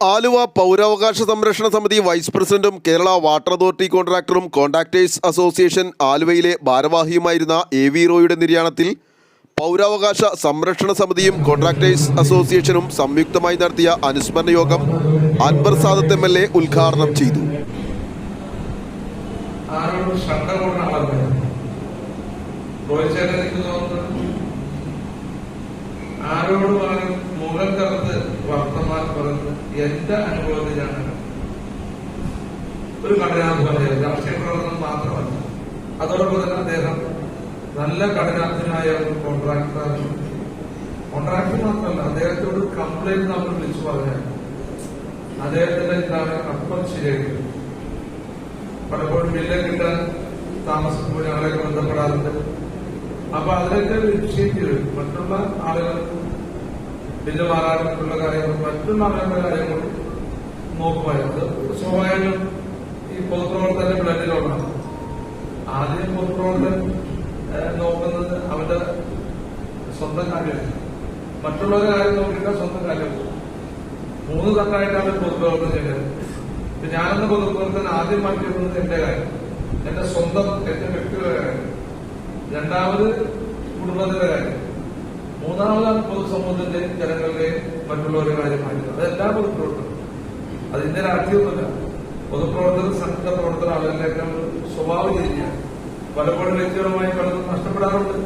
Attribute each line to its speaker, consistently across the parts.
Speaker 1: ആലുവ പൗരാവകാശ സംരക്ഷണ സമിതി വൈസ് പ്രസിഡന്റും കേരള വാട്ടർ അതോറിറ്റി കോൺട്രാക്ടറും കോൺട്രാക്ടേഴ്സ് അസോസിയേഷൻ ആലുവയിലെ ഭാരവാഹിയുമായിരുന്ന എ വി റോയുടെ നിര്യാണത്തിൽ പൗരാവകാശ സംരക്ഷണ സമിതിയും കോൺട്രാക്ടേഴ്സ് അസോസിയേഷനും സംയുക്തമായി നടത്തിയ അനുസ്മരണ യോഗം Anwar Sadath M L A ഉദ്ഘാടനം ചെയ്തു.
Speaker 2: ആരോടും ശ്രദ്ധ കൊണ്ടാണ് എന്റെ അനുഭവത്തിലാണ്? ഒരു കഠിനാധ്വാനം രാഷ്ട്രീയ പ്രവർത്തനം മാത്രമല്ല. അതോടൊപ്പം തന്നെ അദ്ദേഹം നല്ല കഠിനാധ്വാനായ ഒരു കോൺട്രാക്ടറാണ് കോൺട്രാക്ടർ മാത്രമല്ല അദ്ദേഹത്തോട് കംപ്ലൈന്റ് നമ്മൾ വിളിച്ചു പറഞ്ഞാൽ അദ്ദേഹത്തിന്റെ എന്താണ് അപ്പം ശരിയായി പലപ്പോഴും ബില്ല് കിട്ടാൻ താമസിക്കുമ്പോൾ ഞങ്ങളെ ബന്ധപ്പെടാറുണ്ട്. അപ്പൊ അതിലൊക്കെ ഇനിഷ്യേറ്റീവ് മറ്റുള്ള ആളുകൾക്ക് ബില്ല് മാറാനും കാര്യങ്ങളും കാര്യങ്ങൾ മറ്റുള്ള കാര്യങ്ങളും നോക്കുമായിരുന്നു. സ്വാഭാവികം ഈ പൊതുപ്രവർത്തന ബ്ലഡിലുള്ള ആദ്യം പൊതുപ്രവർത്തകൻ നോക്കുന്നത് അവന്റെ സ്വന്തം കാര്യം മറ്റുള്ളവരുടെ കാര്യം നോക്കിയിട്ട് സ്വന്തം കാര്യം മൂന്ന് തട്ടായിട്ടാണ് പൊതുപ്രവർത്തനം ചെയ്തത്. ഇപ്പൊ ഞാനെന്ന പൊതുപ്രവർത്തനം ആദ്യം മാറ്റിയിരുന്നത് എന്റെ കാര്യം. എന്റെ സ്വന്തം എന്റെ വ്യക്തിയുടെ കാര്യം. രണ്ടാമത് കുടുംബത്തിന്റെ കാര്യം. മൂന്നാമതാണ് പൊതുസമൂഹത്തിന്റെ ജനങ്ങളുടെയും മറ്റുള്ളവരുടെ കാര്യമായിരുന്നു അതെല്ലാ പൊതുപ്രവർത്തനം അത് ഇന്ത്യ രാഷ്ട്രീയമൊന്നുമില്ല. പൊതുപ്രവർത്തകർ സംഘ പ്രവർത്തനം അവരിലേക്ക് സ്വഭാവം ചെയ്യുകയാണ് പലപ്പോഴും വ്യക്തിപരമായി പലതും നഷ്ടപ്പെടാറുണ്ട്.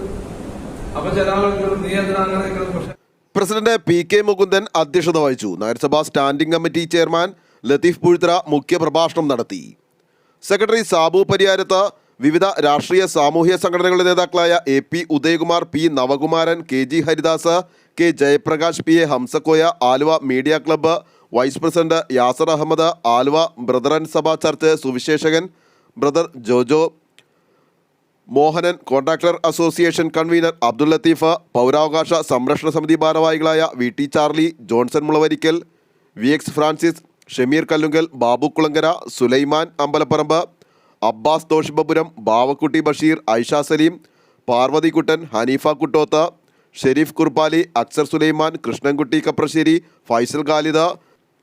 Speaker 2: അപ്പൊ ചില ആളുകൾ നിയന്ത്രണം അങ്ങനെ പക്ഷെ
Speaker 1: പ്രസിഡന്റ് പി കെ മുകുന്ദൻ അധ്യക്ഷത വഹിച്ചു. നഗരസഭാ standing committee chairman Latheef Puzhuthra മുഖ്യപ്രഭാഷണം നടത്തി. സെക്രട്ടറി സാബു പരിയാരത്ത് വിവിധ രാഷ്ട്രീയ സാമൂഹ്യ സംഘടനകളുടെ നേതാക്കളായ A P Udayakumar P Navakumaran K G Haridas K Jayaprakash P A Hamsakoya Aluva media club vice president Yasar Ahammed Aluva brethren സഭാ church Suviseshakan brother Jojo Mohanan contractor association convener Abdul Latheef പൗരാവകാശ സംരക്ഷണ സമിതി ഭാരവാഹികളായ V T Charlie Johnson Mulavarikkal V X Francis Shameer Kallungal Babu Kulangara Sulaiman Ambalaparambu Abbas Doshibapuram Bavakutty Basheer Aisha Saleem Parvathikuttan Haneefa Kuttotha Shereef Kurbali Aksar Sulaiman Krishnankutty Kapraserry Faisal Khalida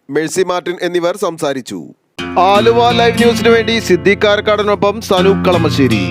Speaker 1: Mercy Martin എന്നിവർ സംസാരിച്ചു. Aluva live ന്യൂസിനു വേണ്ടി സിദ്ദീഖ് കാരക്കാടനൊപ്പം സനൂപ് കളമശ്ശേരി.